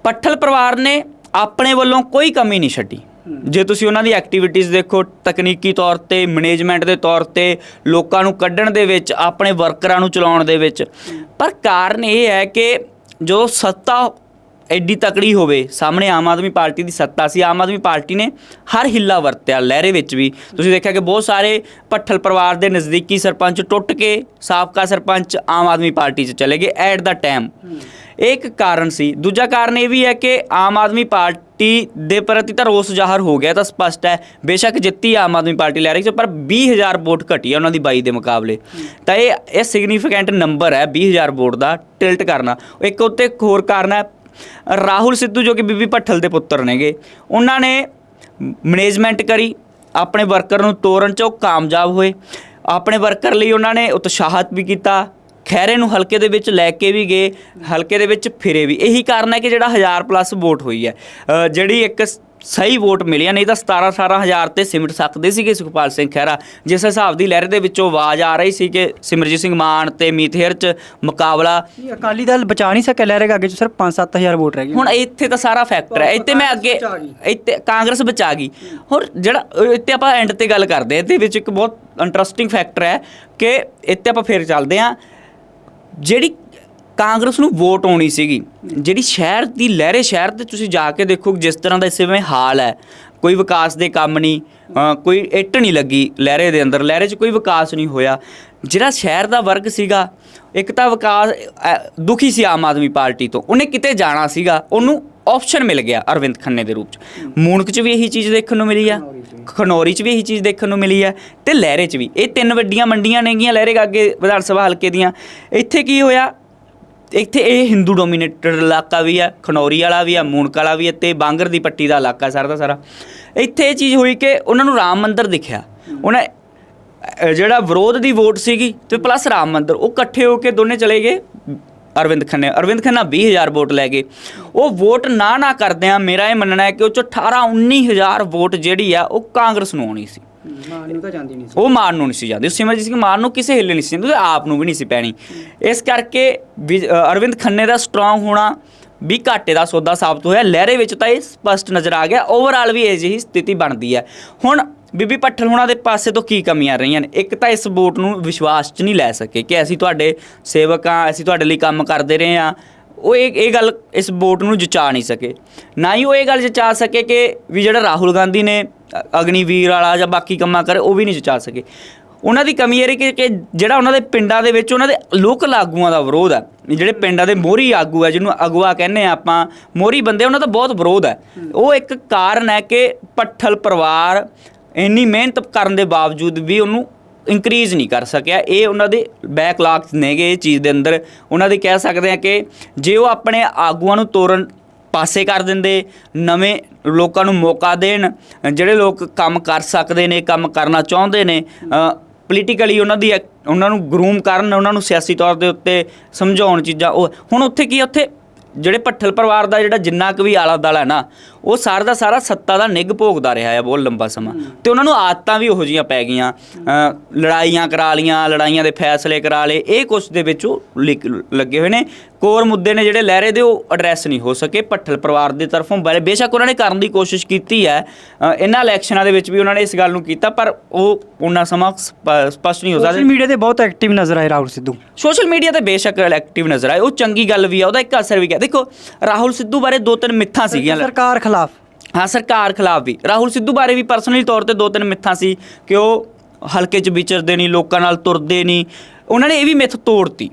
ਪੱਠਲ ਪਰਿਵਾਰ ਨੇ ਆਪਣੇ ਵੱਲੋਂ ਕੋਈ ਕਮੀ ਨਹੀਂ ਛੱਡੀ। ਜੇ ਤੁਸੀਂ ਉਹਨਾਂ ਦੀ ਐਕਟੀਵਿਟੀਜ਼ ਦੇਖੋ ਤਕਨੀਕੀ ਤੌਰ ਤੇ ਮੈਨੇਜਮੈਂਟ ਦੇ ਤੌਰ ਤੇ ਲੋਕਾਂ ਨੂੰ ਕੱਢਣ ਦੇ ਵਿੱਚ ਆਪਣੇ ਵਰਕਰਾਂ ਨੂੰ ਚਲਾਉਣ ਦੇ ਵਿੱਚ ਪਰ ਕਾਰਨ ਇਹ ਹੈ ਕਿ ਜੋ ਸੱਤਾ ਐਡੀ ਤਕੜੀ ਹੋਵੇ, ਸਾਹਮਣੇ ਆਮ ਆਦਮੀ ਪਾਰਟੀ ਦੀ ਸੱਤਾ ਸੀ, ਆਮ ਆਦਮੀ ਪਾਰਟੀ ਨੇ ਹਰ ਹਿੱਲਾ ਵਰਤਿਆ ਲਹਿਰੇ ਵਿੱਚ ਵੀ। ਤੁਸੀਂ ਦੇਖਿਆ ਕਿ ਬਹੁਤ ਸਾਰੇ ਪੱਠਲ ਪਰਿਵਾਰ ਦੇ ਨਜ਼ਦੀਕੀ ਸਰਪੰਚ ਟੁੱਟ ਕੇ ਸਾਬਕਾ ਸਰਪੰਚ ਆਮ ਆਦਮੀ ਪਾਰਟੀ 'ਚ ਚਲੇ ਗਏ ਐਟ ਦਾ ਟਾਈਮ। ਇਹ ਇੱਕ ਕਾਰਨ ਸੀ, ਦੂਜਾ ਕਾਰਨ ਇਹ ਵੀ ਹੈ ਕਿ ਆਮ ਆਦਮੀ ਪਾਰਟੀ ਦੇ ਪ੍ਰਤੀ ਤਾਂ ਰੋਸ ਜ਼ਾਹਰ ਹੋ ਗਿਆ ਤਾਂ ਸਪਸ਼ਟ ਹੈ। ਬੇਸ਼ੱਕ ਜਿੱਤੀ ਆਮ ਆਦਮੀ ਪਾਰਟੀ ਲੈ ਰਹੀ ਸੀ ਪਰ 20000 ਵੋਟ ਘਟੀ ਹੈ ਉਹਨਾਂ ਦੀ 22 ਦੇ ਮੁਕਾਬਲੇ। ਤਾਂ ਇਹ ਇਹ ਸਿਗਨੀਫੀਕੈਂਟ ਨੰਬਰ ਹੈ 20000 ਵੋਟ ਦਾ ਟਿਲਟ ਕਰਨਾ। ਇੱਕ ਉੱਤੇ ਹੋਰ ਕਾਰਨ ਹੈ ਰਾਹੁਲ ਸਿੱਧੂ ਜੋ ਕਿ ਬੀਬੀ ਭੱਠਲ ਦੇ ਪੁੱਤਰ ਨੇਗੇ, ਉਹਨਾਂ ਨੇ ਮੈਨੇਜਮੈਂਟ ਕਰੀ, ਆਪਣੇ ਵਰਕਰ ਨੂੰ ਤੋਰਨ 'ਚ ਉਹ ਕਾਮਯਾਬ ਹੋਏ। ਆਪਣੇ ਵਰਕਰ ਲਈ ਉਹਨਾਂ ਨੇ ਉਤਸ਼ਾਹਿਤ ਵੀ ਕੀਤਾ ਖੈਰੇ ਨੂੰ ਹਲਕੇ ਦੇ ਵਿੱਚ ਲੈ ਕੇ ਵੀ ਗਏ, ਹਲਕੇ ਦੇ ਵਿੱਚ ਫਿਰੇ ਵੀ। ਇਹੀ ਕਾਰਨ ਹੈ ਕਿ ਜਿਹੜਾ 1000 ਪਲੱਸ ਵੋਟ ਹੋਈ ਹੈ। ਜਿਹੜੀ ਇੱਕ ਸਹੀ ਵੋਟ ਮਿਲਿਆ ਨਹੀਂ ਤਾਂ 17 18000 ਤੇ ਸਿਮਟ ਸਕਦੇ ਸੀਗੇ ਸੁਖਪਾਲ ਸਿੰਘ ਖਹਿਰਾ। ਜਿਸ ਹਿਸਾਬ ਦੀ ਲਹਿਰ ਦੇ ਵਿੱਚੋਂ ਆਵਾਜ਼ ਆ ਰਹੀ ਸੀ ਕਿ ਸਿਮਰਜੀਤ ਸਿੰਘ ਮਾਨ ਤੇ ਮੀਥੇਰ 'ਚ ਮੁਕਾਬਲਾ ਅਕਾਲੀ ਦਲ ਬਚਾ ਨਹੀਂ ਸਕਿਆ ਲਹਿਰੇ ਅੱਗੇ ਚ ਸਿਰਫ 5-7000 ਵੋਟ ਰਹਿ ਗਈ ਹੁਣ ਇੱਥੇ ਤਾਂ ਸਾਰਾ ਫੈਕਟਰ ਹੈ। ਇੱਥੇ ਮੈਂ ਅੱਗੇ। ਇੱਥੇ ਕਾਂਗਰਸ ਬਚਾ ਗਈ। ਹੁਣ ਜਿਹੜਾ ਇੱਥੇ ਆਪਾਂ ਐਂਡ ਤੇ ਗੱਲ ਕਰਦੇ ਹਾਂ ਇਹਦੇ ਵਿੱਚ ਇੱਕ ਬਹੁਤ ਇੰਟਰਸਟਿੰਗ ਫੈਕਟਰ ਹੈ ਕਿ ਇੱਥੇ ਆਪਾਂ ਫੇਰ ਚੱਲਦੇ ਹਾਂ। ਜਿਹੜੀ ਕਾਂਗਰਸ ਨੂੰ ਵੋਟ ਆਉਣੀ ਸੀਗੀ। ਜਿਹੜੀ ਸ਼ਹਿਰ ਦੀ ਲਹਿਰੇ ਸ਼ਹਿਰ ਤੇ ਤੁਸੀਂ ਜਾ ਕੇ ਦੇਖੋ ਜਿਸ ਤਰ੍ਹਾਂ ਦਾ ਇਸ ਸਮੇਂ ਹਾਲ ਹੈ, ਕੋਈ ਵਿਕਾਸ ਦੇ ਕੰਮ ਨਹੀਂ ਕੋਈ ਇੱਟ ਨਹੀਂ ਲੱਗੀ ਲਹਿਰੇ ਦੇ ਅੰਦਰ, ਲਹਿਰੇ 'ਚ ਕੋਈ ਵਿਕਾਸ ਨਹੀਂ ਹੋਇਆ। ਜਿਹੜਾ ਸ਼ਹਿਰ ਦਾ ਵਰਗ ਸੀਗਾ, ਇੱਕ ਤਾਂ ਵਿਕਾਸ ਦੁਖੀ ਸੀ ਆਮ ਆਦਮੀ ਪਾਰਟੀ ਤੋਂ। ਉਹਨੇ ਕਿਤੇ ਜਾਣਾ ਸੀਗਾ, ਉਹਨੂੰ ਆਪਸ਼ਨ ਮਿਲ ਗਿਆ ਅਰਵਿੰਦ ਖੰਨੇ ਦੇ ਰੂਪ 'ਚ। ਮੂਣਕ 'ਚ ਵੀ ਇਹੀ ਚੀਜ਼ ਦੇਖਣ ਨੂੰ ਮਿਲੀ ਆ, ਖਨੌਰੀ 'ਚ ਵੀ ਇਹੀ ਚੀਜ਼ ਦੇਖਣ ਨੂੰ ਮਿਲੀ ਹੈ ਤੇ ਲਹਿਰੇ 'ਚ ਵੀ। ਇਹ ਤਿੰਨ ਵੱਡੀਆਂ ਮੰਡੀਆਂ ਨੇਗੀਆਂ ਲਹਿਰੇ ਅੱਗੇ ਵਿਧਾਨ ਸਭਾ ਹਲਕੇ ਦੀਆਂ। ਇੱਥੇ ਕੀ ਹੋਇਆ ਇੱਥੇ ਇਹ ਹਿੰਦੂ ਡੋਮੀਨੇਟਡ ਇਲਾਕਾ ਵੀ ਆ, ਖਨੌਰੀ ਵਾਲਾ ਵੀ ਆ ਮੂਣਕ ਵਾਲਾ ਵੀ ਆ ਤੇ ਬਾਂਗਰ ਦੀ ਪੱਟੀ ਦਾ ਇਲਾਕਾ ਸਾਰਾ ਦਾ ਸਾਰਾ। ਇੱਥੇ ਇਹ ਚੀਜ਼ ਹੋਈ ਕਿ ਉਹਨਾਂ ਨੂੰ ਰਾਮ ਮੰਦਿਰ ਦਿਖਿਆ। ਉਹਨਾਂ ਜਿਹੜਾ ਵਿਰੋਧ ਦੀ ਵੋਟ ਸੀਗੀ ਤੇ ਪਲੱਸ ਰਾਮ ਮੰਦਿਰ, ਉਹ ਇਕੱਠੇ ਹੋ ਕੇ ਦੋਨੇ ਚਲੇ ਗਏ ਅਰਵਿੰਦ ਖੰਨੇ। ਅਰਵਿੰਦ ਖੰਨਾ 20000 ਵੋਟ ਲੈ ਗਏ। ਉਹ ਵੋਟ ਨਾ ਨਾ ਕਰਦਿਆਂ ਮੇਰਾ ਇਹ ਮੰਨਣਾ ਹੈ ਕਿ ਉਹ ਚ 18 19000 ਵੋਟ ਜਿਹੜੀ ਆ, ਉਹ ਕਾਂਗਰਸ ਨੂੰ ਆਉਣੀ ਸੀ। ਮਾਨ ਨੂੰ ਤਾਂ ਜਾਂਦੀ ਨਹੀਂ ਉਹ ਮਾਰਨ ਨੂੰ ਨਹੀਂ ਸੀ ਜਾਂਦੀ। ਸਿਮਰਜੀਤ ਸਿੰਘ ਮਾਰਨ ਨੂੰ ਕਿਸੇ ਹਿੱਲੇ ਨਹੀਂ ਸੀ ਜਾਂਦੀ ਆਪ ਨੂੰ ਵੀ ਨਹੀਂ ਸੀ ਪੈਣੀ। ਇਸ ਕਰਕੇ ਅਰਵਿੰਦ ਖੰਨੇ ਦਾ ਸਟਰੋਂਗ ਹੋਣਾ ਵੀ ਘਾਟੇ ਦਾ ਸੌਦਾ ਸਾਬਤ ਹੋਇਆ। ਲਹਿਰੇ ਵਿੱਚ ਤਾਂ ਇਹ ਸਪਸ਼ਟ ਨਜ਼ਰ ਆ ਗਿਆ ਓਵਰਆਲ ਵੀ ਇਹ ਜਿਹੀ ਸਥਿਤੀ ਬਣਦੀ ਹੈ। ਹੁਣ ਬੀਬੀ ਪੱਠਲ ਹੁਣਾਂ ਦੇ ਪਾਸੇ ਤੋਂ ਕੀ ਕਮੀਆਂ ਰਹੀਆਂ ਨੇ? ਇੱਕ ਤਾਂ ਇਸ ਵੋਟ ਨੂੰ ਵਿਸ਼ਵਾਸ 'ਚ ਨਹੀਂ ਲੈ ਸਕੇ ਕਿ ਅਸੀਂ ਤੁਹਾਡੇ ਸੇਵਕ ਹਾਂ, ਅਸੀਂ ਤੁਹਾਡੇ ਲਈ ਕੰਮ ਕਰਦੇ ਰਹੇ ਹਾਂ। ਉਹ ਇਹ ਇਹ ਗੱਲ ਇਸ ਵੋਟ ਨੂੰ ਜਚਾ ਨਹੀਂ ਸਕੇ। ਨਾ ਹੀ ਉਹ ਇਹ ਗੱਲ ਜਚਾ ਸਕੇ ਕਿ ਵੀ ਜਿਹੜਾ ਰਾਹੁਲ ਗਾਂਧੀ ਨੇ ਅਗਨੀਵੀਰ ਵਾਲਾ ਜਾਂ ਬਾਕੀ ਕੰਮਾਂ ਕਰੇ, ਉਹ ਵੀ ਨਹੀਂ ਜਚਾ ਸਕੇ। ਉਹਨਾਂ ਦੀ ਕਮੀ ਇਹ ਰਹੀ ਕਿ ਜਿਹੜਾ ਉਹਨਾਂ ਦੇ ਪਿੰਡਾਂ ਦੇ ਵਿੱਚ ਉਹਨਾਂ ਦੇ ਲੋਕਲ ਆਗੂਆਂ ਦਾ ਵਿਰੋਧ ਹੈ। ਜਿਹੜੇ ਪਿੰਡਾਂ ਦੇ ਮੋਹਰੀ ਆਗੂ ਹੈ, ਜਿਹਨੂੰ ਅਗਵਾ ਕਹਿੰਦੇ ਆ ਆਪਾਂ, ਮੋਹਰੀ ਬੰਦੇ ਉਹਨਾਂ ਦਾ ਬਹੁਤ ਵਿਰੋਧ ਹੈ। ਉਹ ਇੱਕ ਕਾਰਨ ਹੈ ਕਿ ਪੱਠਲ ਪਰਿਵਾਰ ਇੰਨੀ ਮਿਹਨਤ ਕਰਨ ਦੇ ਬਾਵਜੂਦ ਵੀ ਉਹਨੂੰ ਇਨਕਰੀਜ਼ ਨਹੀਂ ਕਰ ਸਕਿਆ। ਇਹ ਉਹਨਾਂ ਦੇ ਬੈਕਲਾਗ ਨੇਗੇ ਇਹ ਚੀਜ਼ ਦੇ ਅੰਦਰ। ਉਹਨਾਂ ਦੇ ਕਹਿ ਸਕਦੇ ਆ ਕਿ ਜੇ ਉਹ ਆਪਣੇ ਆਗੂਆਂ ਨੂੰ ਤੋਰਨ ਪਾਸੇ ਕਰ ਦਿੰਦੇ, ਨਵੇਂ ਲੋਕਾਂ ਨੂੰ ਮੌਕਾ ਦੇਣ, ਜਿਹੜੇ ਲੋਕ ਕੰਮ ਕਰ ਸਕਦੇ ਨੇ, ਕੰਮ ਕਰਨਾ ਚਾਹੁੰਦੇ ਨੇ ਪੋਲੀਟੀਕਲੀ ਉਹਨਾਂ ਦੀ ਐਕ- ਉਹਨਾਂ ਨੂੰ ਗਰੂਮ ਕਰਨ, ਉਹਨਾਂ ਨੂੰ ਸਿਆਸੀ ਤੌਰ ਦੇ ਉੱਤੇ ਸਮਝਾਉਣ ਚੀਜ਼ਾਂ, ਉਹ, ਹੁਣ ਉੱਥੇ ਕੀ ਉੱਥੇ ਜਿਹੜੇ ਪੱਠਲ ਪਰਿਵਾਰ ਦਾ ਜਿਹੜਾ ਜਿੰਨਾ ਕੁ ਵੀ ਆਲਾ ਦਾਲਾ ਨਾ ਉਹ ਸਾਰਾ ਦਾ ਸਾਰਾ ਸੱਤਾ ਦਾ ਨਿੱਘ ਭੋਗਦਾ ਰਿਹਾ ਹੈ ਬਹੁਤ ਲੰਬਾ ਸਮਾਂ। ਤੇ ਉਹਨਾਂ ਨੂੰ ਆਦਤਾਂ ਵੀ ਉਹੋ ਜੀਆਂ ਪੈ ਗਈਆਂ। ਲੜਾਈਆਂ ਕਰਾ ਲੀਆਂ ਲੜਾਈਆਂ ਦੇ ਫੈਸਲੇ ਕਰਾ ਲਏ। ਇਹ ਕੁਛ ਦੇ ਵਿੱਚ ਉਹ ਲੱਗੇ ਹੋਏ ਨੇ। ਕੋਰ ਮੁੱਦੇ ਨੇ ਜਿਹੜੇ ਲਹਿਰੇ ਦੇ ਉਹ ਐਡਰੈਸ ਨਹੀਂ ਹੋ ਸਕੇ। ਪੱਠਲ ਪਰਿਵਾਰ ਦੀ ਤਰਫੋਂ ਬੇਸ਼ੱਕ ਉਹਨਾਂ ਨੇ ਕਰਨ ਦੀ ਕੋਸ਼ਿਸ਼ ਕੀਤੀ ਹੈ। ਇਹਨਾਂ ਇਲੈਕਸ਼ਨਾਂ ਦੇ ਵਿੱਚ ਵੀ ਉਹਨਾਂ ਨੇ ਇਸ ਗੱਲ ਨੂੰ ਕੀਤਾ ਪਰ ਉਹ ਉਹਨਾਂ ਸਮਾਂ ਸਪ- ਸਪਸ਼ਟ ਨਹੀਂ ਹੋ ਸੋਸ਼ਲ ਸਕਦਾ ਮੀਡੀਆ ਤੇ ਬਹੁਤ ਐਕਟਿਵ ਨਜ਼ਰ ਆਏ ਰਾਹੁਲ ਸਿੱਧੂ। ਸੋਸ਼ਲ ਮੀਡੀਆ ਤੇ ਬੇਸ਼ੱਕ ਐਕਟਿਵ ਨਜ਼ਰ ਆਏ। ਉਹ ਚੰਗੀ ਗੱਲ ਵੀ ਆ ਉਹਦਾ ਇੱਕ ਅਸਰ ਵੀ ਗਿਆ। ਦੇਖੋ ਰਾਹੁਲ ਸਿੱਧੂ ਬਾਰੇ ਦੋ ਤਿੰਨ ਮਿੱਥਾਂ ਸੀਗੀਆਂ। ਸਰਕਾਰ ਖਿਲਾਫ? ਹਾਂ ਸਰਕਾਰ ਖਿਲਾਫ ਵੀ। ਰਾਹੁਲ ਸਿੱਧੂ ਬਾਰੇ ਵੀ ਪਰਸਨਲੀ ਤੌਰ ਤੇ ਦੋ ਤਿੰਨ ਮਿੱਥਾਂ ਸੀ ਕਿ ਉਹ ਹਲਕੇ 'ਚ ਵਿਚਰਦੇ ਨਹੀਂ ਲੋਕਾਂ ਨਾਲ ਤੁਰਦੇ ਨਹੀਂ। ਉਹਨਾਂ ਨੇ ਇਹ ਵੀ ਮਿੱਥ ਤੋੜਤੀ।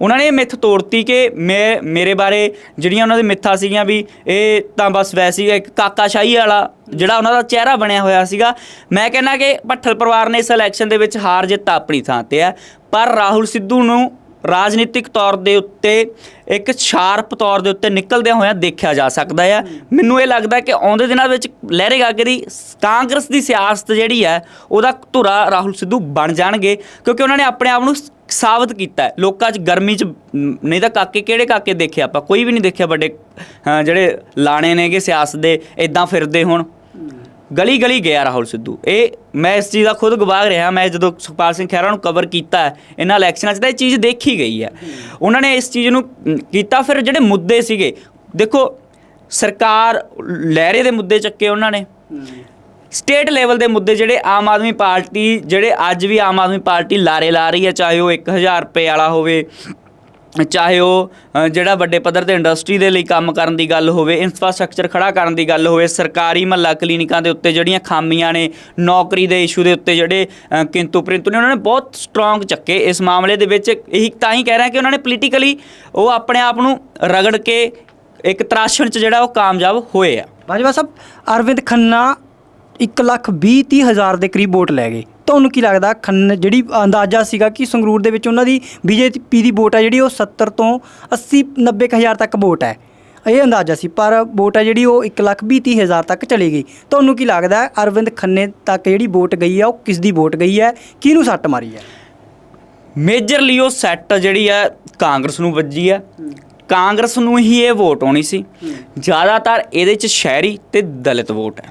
ਉਹਨਾਂ ਨੇ ਇਹ ਮਿੱਥ ਤੋੜਤੀ ਕਿ ਮੈਂ ਮੇਰੇ ਬਾਰੇ ਜਿਹੜੀਆਂ ਉਹਨਾਂ ਦੀ ਮਿੱਥਾਂ ਸੀਗੀਆਂ ਵੀ ਇਹ ਤਾਂ ਬਸ ਵੈਸੀ ਇੱਕ ਕਾਕਾ ਸ਼ਾਹੀ ਵਾਲਾ ਜਿਹੜਾ ਉਹਨਾਂ ਦਾ ਚਿਹਰਾ ਬਣਿਆ ਹੋਇਆ ਸੀਗਾ। ਮੈਂ ਕਹਿੰਦਾ ਕਿ ਭੱਠਲ ਪਰਿਵਾਰ ਨੇ ਇਸ ਇਲੈਕਸ਼ਨ ਦੇ ਵਿੱਚ ਹਾਰ ਜਿੱਤ ਆਪਣੀ ਥਾਂ ਤੇ ਹੈ। ਪਰ ਰਾਹੁਲ ਸਿੱਧੂ ਨੂੰ ਰਾਜਨੀਤਿਕ ਤੌਰ ਦੇ ਉੱਤੇ, ਇੱਕ ਸ਼ਾਰਪ ਤੌਰ ਦੇ ਉੱਤੇ ਨਿਕਲਦਿਆਂ ਹੋਇਆਂ ਦੇਖਿਆ ਜਾ ਸਕਦਾ ਹੈ ਮੈਨੂੰ ਇਹ ਲੱਗਦਾ ਕਿ ਆਉਂਦੇ ਦਿਨਾਂ ਵਿੱਚ ਲਹਿਰੇ ਦੀ ਕਾਂਗਰਸ ਦੀ ਸਿਆਸਤ ਜਿਹੜੀ ਹੈ, ਉਹਦਾ ਧੁਰਾ ਰਾਹੁਲ ਸਿੱਧੂ ਬਣ ਜਾਣਗੇ, ਕਿਉਂਕਿ ਉਹਨਾਂ ਨੇ ਆਪਣੇ ਆਪ ਨੂੰ ਸਾਬਤ ਕੀਤਾ ਹੈ। ਲੋਕਾਂ 'ਚ ਗਰਮੀ 'ਚ ਨਹੀਂ ਤਾਂ ਕਾਕੇ ਕਿਹੜੇ ਕਾਕੇ ਦੇਖੇ ਆਪਾਂ? ਕੋਈ ਵੀ ਨਹੀਂ ਦੇਖਿਆ ਵੱਡੇ ਜਿਹੜੇ ਲਾਣੇ ਨੇਗੇ ਸਿਆਸਤ ਦੇ ਇਦਾਂ ਫਿਰਦੇ ਹੁਣ। ਗਲੀ ਗਲੀ ਗਿਆ ਰਾਹੁਲ ਸਿੱਧੂ। ਇਹ ਮੈਂ ਇਸ ਚੀਜ਼ ਦਾ ਖੁਦ ਗਵਾਹ ਰਿਹਾ, ਮੈਂ ਜਦੋਂ ਸੁਖਪਾਲ ਸਿੰਘ ਖਹਿਰਾ ਨੂੰ ਕਵਰ ਕੀਤਾ, ਇਹਨਾਂ ਇਲੈਕਸ਼ਨਾਂ 'ਚ ਤਾਂ ਇਹ ਚੀਜ਼ ਦੇਖੀ ਗਈ ਹੈ। ਉਹਨਾਂ ਨੇ ਇਸ ਚੀਜ਼ ਨੂੰ ਕੀਤਾ ਫਿਰ ਜਿਹੜੇ ਮੁੱਦੇ ਸੀਗੇ। ਦੇਖੋ, ਸਰਕਾਰ ਲਹਿਰੇ ਦੇ ਮੁੱਦੇ ਚੱਕੇ ਉਹਨਾਂ ਨੇ। ਸਟੇਟ ਲੈਵਲ ਦੇ ਮੁੱਦੇ ਜਿਹੜੇ ਆਮ ਆਦਮੀ ਪਾਰਟੀ, ਜਿਹੜੇ ਅੱਜ ਵੀ ਆਮ ਆਦਮੀ ਪਾਰਟੀ ਲਾਰੇ ਲਾ ਰਹੀ ਹੈ, ਚਾਹੇ ਉਹ 1000 ਰੁਪਏ ਵਾਲਾ ਹੋਵੇ ਚਾਹੇ ਉਹ ਜਿਹੜਾ ਵੱਡੇ ਪੱਧਰ ਤੇ ਇੰਡਸਟਰੀ ਦੇ ਲਈ ਕੰਮ ਕਰਨ ਦੀ ਗੱਲ ਹੋਵੇ ਇਨਫਰਾਸਟ੍ਰਕਚਰ ਖੜਾ ਕਰਨ ਦੀ ਗੱਲ ਹੋਵੇ, ਸਰਕਾਰੀ ਮਹੱਲਾ ਕਲੀਨਿਕਾਂ ਦੇ ਉੱਤੇ ਜਿਹੜੀਆਂ ਖਾਮੀਆਂ ਨੇ, ਨੌਕਰੀ ਦੇ ਇਸ਼ੂ ਦੇ ਉੱਤੇ ਜਿਹੜੇ ਕਿੰਤੂ ਪ੍ਰਿੰਤੂ ਨੇ, ਉਹਨਾਂ ਨੇ ਬਹੁਤ ਸਟਰੋਂਗ ਚੱਕੇ ਇਸ ਮਾਮਲੇ ਦੇ ਵਿੱਚ। ਇਹੀ ਤਾਂ ਹੀ ਕਹਿ ਰਿਹਾ ਕਿ ਉਹਨਾਂ ਨੇ ਪੋਲੀਟੀਕਲੀ ਉਹ ਆਪਣੇ ਆਪ ਨੂੰ ਰਗੜ ਕੇ ਇੱਕ ਤਰਾਸ਼ਣ ਚ ਜਿਹੜਾ ਉਹ ਕਾਮਯਾਬ ਹੋਏ ਆ। ਬਾਜਵਾ ਸਾਹਿਬ, ਅਰਵਿੰਦ ਖੰਨਾ 1 ਲੱਖ 20 30 ਹਜ਼ਾਰ ਦੇ ਕਰੀਬ ਵੋਟ ਲੈ ਗਏ। ਤੁਹਾਨੂੰ ਕੀ ਲੱਗਦਾ? ਖੰਨ ਜਿਹੜੀ ਅੰਦਾਜ਼ਾ ਸੀਗਾ ਕਿ ਸੰਗਰੂਰ ਦੇ ਵਿੱਚ ਉਹਨਾਂ ਦੀ ਬੀਜੇਪੀ ਦੀ ਵੋਟ ਹੈ ਜਿਹੜੀ ਉਹ 70 ਤੋਂ 80 90 ਕੁ ਹਜ਼ਾਰ ਤੱਕ ਵੋਟ ਹੈ। ਇਹ ਅੰਦਾਜ਼ਾ ਸੀ ਪਰ ਵੋਟ ਹੈ ਜਿਹੜੀ ਉਹ 1 ਲੱਖ 20 30 ਹਜ਼ਾਰ ਤੱਕ ਚਲੀ ਗਈ। ਤੁਹਾਨੂੰ ਕੀ ਲੱਗਦਾ ਅਰਵਿੰਦ ਖੰਨੇ ਤੱਕ ਜਿਹੜੀ ਵੋਟ ਗਈ ਹੈ ਉਹ ਕਿਸ ਦੀ ਵੋਟ ਗਈ ਹੈ? ਕਿਹਨੂੰ ਸੱਟ ਮਾਰੀ ਹੈ? ਮੇਜਰਲੀ ਉਹ ਸੈੱਟ ਜਿਹੜੀ ਹੈ ਕਾਂਗਰਸ ਨੂੰ ਵੱਜੀ ਹੈ। ਕਾਂਗਰਸ ਨੂੰ ਹੀ ਇਹ ਵੋਟ ਆਉਣੀ ਸੀ। ਜ਼ਿਆਦਾਤਰ ਇਹਦੇ ਚ ਸ਼ਹਿਰੀ ਤੇ ਦਲਿਤ ਵੋਟ ਹੈ।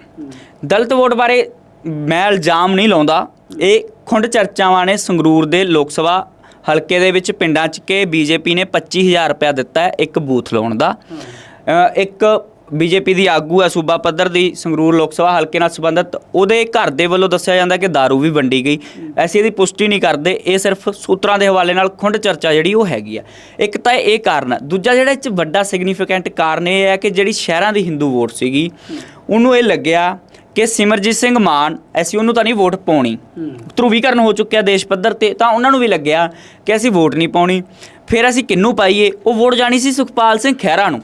ਦਲਿਤ ਵੋਟ ਬਾਰੇ ਮੈਂ ਇਲਜ਼ਾਮ ਨਹੀਂ ਲਾਉਂਦਾ। ਇਹ ਖੁੰਡ ਚਰਚਾਵਾਂ ਨੇ ਸੰਗਰੂਰ ਦੇ ਲੋਕ ਸਭਾ ਹਲਕੇ ਦੇ ਵਿੱਚ ਪਿੰਡਾਂ 'ਚ ਕਿ ਬੀਜੇਪੀ ਨੇ 25000 ਰੁਪਇਆ ਦਿੱਤਾ ਹੈ ਇੱਕ ਬੂਥ ਲਾਉਣ ਦਾ। ਅ, ਇੱਕ ਬੀਜੇਪੀ ਦੀ ਆਗੂ ਹੈ ਸੂਬਾ ਪੱਧਰ ਦੀ ਸੰਗਰੂਰ ਲੋਕ ਸਭਾ ਹਲਕੇ ਨਾਲ ਸੰਬੰਧਿਤ। ਉਹਦੇ ਘਰ ਦੇ ਵੱਲੋਂ ਦੱਸਿਆ ਜਾਂਦਾ ਕਿ दारू ਵੀ ਵੰਡੀ ਗਈ। ਐਸੀ ਇਹਦੀ ਪੁਸ਼ਟੀ ਨਹੀਂ ਕਰਦੇ। ਇਹ ਸਿਰਫ ਸੂਤਰਾਂ ਦੇ ਹਵਾਲੇ ਨਾਲ ਖੁੰਡ ਚਰਚਾ ਜਿਹੜੀ ਉਹ ਹੈਗੀ ਆ। ਇੱਕ ਤਾਂ ਇਹ ਕਾਰਨ ਹੈ। ਦੂਜਾ ਜਿਹੜਾ ਇਹ ਚ ਵੱਡਾ ਸਿਗਨੀਫੀਕੈਂਟ ਕਾਰਨ ਇਹ ਹੈ ਕਿ ਜਿਹੜੀ ਸ਼ਹਿਰਾਂ ਦੀ ਹਿੰਦੂ ਵੋਟ ਸੀਗੀ ਉਹਨੂੰ ਇਹ ਲੱਗਿਆ ਕਿ ਸਿਮਰਜੀਤ ਸਿੰਘ ਮਾਨ ਅਸੀਂ ਉਹਨੂੰ ਤਾਂ ਨਹੀਂ ਵੋਟ ਪਾਉਣੀ। ਧਰੂਵੀਕਰਨ ਹੋ ਚੁੱਕਿਆ ਦੇਸ਼ ਪੱਧਰ ਤੇ ਤਾਂ ਉਹਨਾਂ ਨੂੰ ਵੀ ਲੱਗਿਆ ਕਿ ਅਸੀਂ ਵੋਟ ਨਹੀਂ ਪਾਉਣੀ। ਫਿਰ ਅਸੀਂ ਕਿੰਨੂੰ ਪਾਈਏ? ਉਹ ਵੋਟ ਜਾਣੀ ਸੀ ਸੁਖਪਾਲ ਸਿੰਘ ਖਹਿਰਾ ਨੂੰ।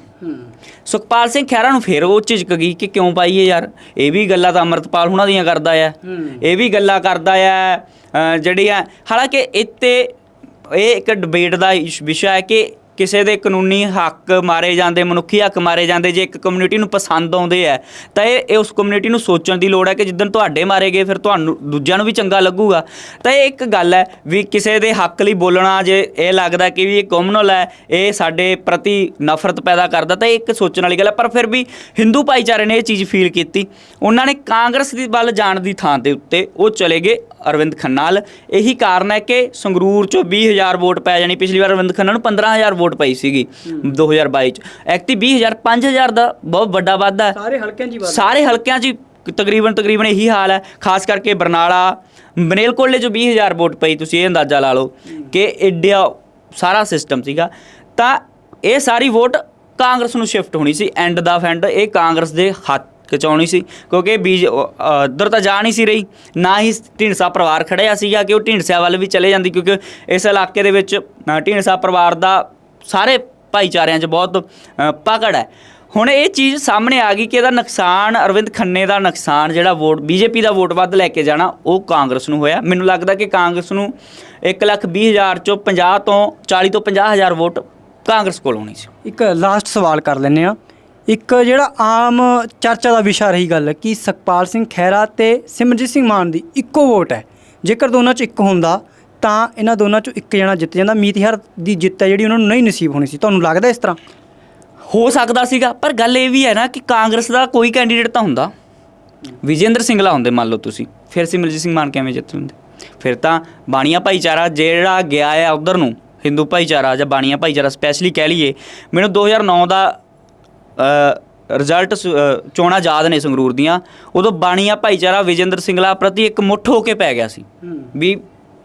ਸੁਖਪਾਲ ਸਿੰਘ ਖਹਿਰਾ ਨੂੰ ਫਿਰ ਉਹ ਝਿਜਕ ਗਈ ਕਿ ਕਿਉਂ ਪਾਈਏ ਯਾਰ? ਇਹ ਵੀ ਗੱਲਾਂ ਤਾਂ ਅਮਰਤਪਾਲ ਹੁਣਾਂ ਦੀਆਂ ਕਰਦਾ ਆ। ਇਹ ਵੀ ਗੱਲਾਂ ਕਰਦਾ ਆ ਅ, ਜਿਹੜੀ ਆ ਹਾਲਾਂਕਿ ਇੱਥੇ ਇਹ ਇੱਕ ਡਿਬੇਟ ਦਾ ਵਿਸ਼ਾ ਹੈ ਕਿ ਕਿਸੇ ਦੇ ਕਾਨੂੰਨੀ ਹੱਕ ਮਾਰੇ ਜਾਂਦੇ, ਮਨੁੱਖੀ ਹੱਕ ਮਾਰੇ ਜਾਂਦੇ, ਜੇ ਇੱਕ ਕਮਿਊਨਿਟੀ ਨੂੰ ਪਸੰਦ ਆਉਂਦੇ ਆ, ਤਾਂ ਇਹ ਇਹ ਉਸ ਕਮਿਊਨਿਟੀ ਨੂੰ ਸੋਚਣ ਦੀ ਲੋੜ ਹੈ ਕਿ ਜਿੱਦਣ ਤੁਹਾਡੇ ਮਾਰੇ ਗਏ, ਫਿਰ ਤੁਹਾਨੂੰ ਦੂਜਿਆਂ ਨੂੰ ਵੀ ਚੰਗਾ ਲੱਗੂਗਾ। ਤਾਂ ਇਹ ਇੱਕ ਗੱਲ ਹੈ ਵੀ ਕਿਸੇ ਦੇ ਹੱਕ ਲਈ ਬੋਲਣਾ ਜੇ ਇਹ ਲੱਗਦਾ ਕਿ ਵੀ ਇਹ ਕਮਿਊਨਲ ਹੈ, ਇਹ ਸਾਡੇ ਪ੍ਰਤੀ ਨਫ਼ਰਤ ਪੈਦਾ ਕਰਦਾ, ਤਾਂ ਇਹ ਇੱਕ ਸੋਚਣ ਵਾਲੀ ਗੱਲ ਹੈ। ਪਰ ਫਿਰ ਵੀ ਹਿੰਦੂ ਭਾਈਚਾਰੇ ਨੇ ਇਹ ਚੀਜ਼ ਫੀਲ ਕੀਤੀ। ਉਹਨਾਂ ਨੇ ਕਾਂਗਰਸ ਦੀ ਵੱਲ ਜਾਣ ਦੀ ਥਾਂ ਦੇ ਉੱਤੇ ਉਹ ਚਲੇ ਗਏ ਅਰਵਿੰਦ ਖੰਨਾ ਨਾਲ ਇਹੀ ਕਾਰਨ ਹੈ ਕਿ ਸੰਗਰੂਰ ਚੋਂ 20000 ਵੋਟ ਪੈ ਜਾਣੀ। ਪਿਛਲੀ ਵਾਰ ਅਰਵਿੰਦ ਖੰਨਾ ਨੂੰ 15000 ਵੋਟ ਪਈ ਸੀਗੀ 2022 ਚ। ਐਕਟੀ 20000 5000 ਦਾ ਬਹੁਤ ਵੱਡਾ ਵਾਧਾ ਹੈ। ਸਾਰੇ ਹਲਕਿਆਂ 'ਚ ਹੀ ਸਾਰੇ ਹਲਕਿਆਂ 'ਚ ਹੀ ਤਕਰੀਬਨ ਤਕਰੀਬਨ ਇਹੀ ਹਾਲ ਹੈ ਖਾਸ ਕਰਕੇ ਬਰਨਾਲਾ। ਬਨੇਲਕੋਲੇ ਚ 20000 ਵੋਟ ਪਈ ਤੁਸੀਂ ਇਹ ਅੰਦਾਜ਼ਾ ਲਾ ਲਓ ਕਿ ਐਡਾ ਸਾਰਾ ਸਿਸਟਮ ਸੀਗਾ। ਤਾਂ ਇਹ ਸਾਰੀ ਵੋਟ ਕਾਂਗਰਸ ਨੂੰ ਸ਼ਿਫਟ ਹੋਣੀ ਸੀ ਐਂਡ ਦਾ ਫੈਂਡ ਇਹ ਕਾਂਗਰਸ ਦੇ ਹੱਥ ਕਚਾਉਣੀ ਸੀ ਕਿਉਂਕਿ ਬੀਜ ਉਧਰ ਤਾਂ ਜਾ ਨਹੀਂ ਸੀ ਰਹੀ ਨਾ ਹੀ ਢੀਂਡਸਾ ਪਰਿਵਾਰ ਖੜਿਆ ਸੀਗਾ ਕਿ ਉਹ ਢੀਂਡਸਿਆਂ ਵੱਲ ਵੀ ਚਲੇ ਜਾਂਦੀ ਕਿਉਂਕਿ ਇਸ ਇਲਾਕੇ ਦੇ ਵਿੱਚ ਢੀਂਡਸਾ ਪਰਿਵਾਰ ਦਾ ਸਾਰੇ ਭਾਈਚਾਰਿਆਂ 'ਚ ਬਹੁਤ ਅ, ਪਕੜ ਹੈ। ਹੁਣ ਇਹ ਚੀਜ਼ ਸਾਹਮਣੇ ਆ ਗਈ ਕਿ ਇਹਦਾ ਨੁਕਸਾਨ ਅਰਵਿੰਦ ਖੰਨੇ ਦਾ ਨੁਕਸਾਨ ਜਿਹੜਾ ਵੋਟ ਬੀਜੇਪੀ ਦਾ ਵੋਟ ਵੱਧ ਲੈ ਕੇ ਜਾਣਾ ਉਹ ਕਾਂਗਰਸ ਨੂੰ ਹੋਇਆ। ਮੈਨੂੰ ਲੱਗਦਾ ਕਿ ਕਾਂਗਰਸ ਨੂੰ 1 ਲੱਖ 20 ਹਜ਼ਾਰ ਚੋਂ 50 ਤੋਂ 40 ਤੋਂ 50 ਹਜ਼ਾਰ ਵੋਟ ਕਾਂਗਰਸ ਕੋਲ ਹੋਣੀ ਸੀ। ਇੱਕ ਲਾਸਟ ਸਵਾਲ ਕਰ ਲੈਂਦੇ ਆ ਇੱਕ ਜਿਹੜਾ ਆਮ ਚਰਚਾ ਦਾ ਵਿਸ਼ਾ ਰਹੀ ਗੱਲ ਕਿ ਸੁਖਪਾਲ ਸਿੰਘ ਖਹਿਰਾ ਤੇ ਸਿਮਰਜੀਤ ਸਿੰਘ ਮਾਨ ਦੀ ਇੱਕੋ ਵੋਟ ਹੈ? ਜੇਕਰ ਦੋਨਾਂ 'ਚ ਇੱਕ ਹੁੰਦਾ ਤਾਂ ਇਹਨਾਂ ਦੋਨਾਂ 'ਚੋਂ ਇੱਕ ਜਣਾ ਜਿੱਤ ਜਾਂਦਾ। ਮੀਤਿਹਰ ਦੀ ਜਿੱਤ ਹੈ ਜਿਹੜੀ ਉਹਨਾਂ ਨੂੰ ਨਹੀਂ ਨਸੀਬ ਹੋਣੀ ਸੀ। ਤੁਹਾਨੂੰ ਲੱਗਦਾ ਇਸ ਤਰ੍ਹਾਂ? ਹੋ ਸਕਦਾ ਸੀਗਾ ਪਰ ਗੱਲ ਇਹ ਵੀ ਹੈ ਨਾ ਕਿ ਕਾਂਗਰਸ ਦਾ ਕੋਈ ਕੈਂਡੀਡੇਟ ਤਾਂ ਹੁੰਦਾ। ਵਿਜੇਂਦਰ ਸਿੰਗਲਾ ਹੁੰਦੇ ਮੰਨ ਲਓ ਤੁਸੀਂ। ਫਿਰ ਸਿਮਰਜੀਤ ਸਿੰਘ ਮਾਨ ਕਿਵੇਂ ਜਿੱਤ ਹੁੰਦੇ ਫਿਰ ਤਾਂ ਬਾਣੀਆ ਭਾਈਚਾਰਾ ਜਿਹੜਾ ਗਿਆ ਹੈ ਉਧਰ ਨੂੰ ਹਿੰਦੂ ਭਾਈਚਾਰਾ ਜਾਂ ਬਾਣੀਆ ਭਾਈਚਾਰਾ ਸਪੈਸ਼ਲੀ ਕਹਿ ਲਈਏ। ਮੈਨੂੰ 2009 ਦਾ ਰਿਜ਼ਲਟ ਚੋਣਾਂ ਯਾਦ ਨੇ ਸੰਗਰੂਰ ਦੀਆਂ। ਉਦੋਂ ਬਾਣੀਆ ਭਾਈਚਾਰਾ ਵਿਜੇਂਦਰ ਸਿੰਗਲਾ ਪ੍ਰਤੀ ਇੱਕ ਮੁੱਠ ਹੋ ਕੇ ਪੈ ਗਿਆ ਸੀ। ਵੀ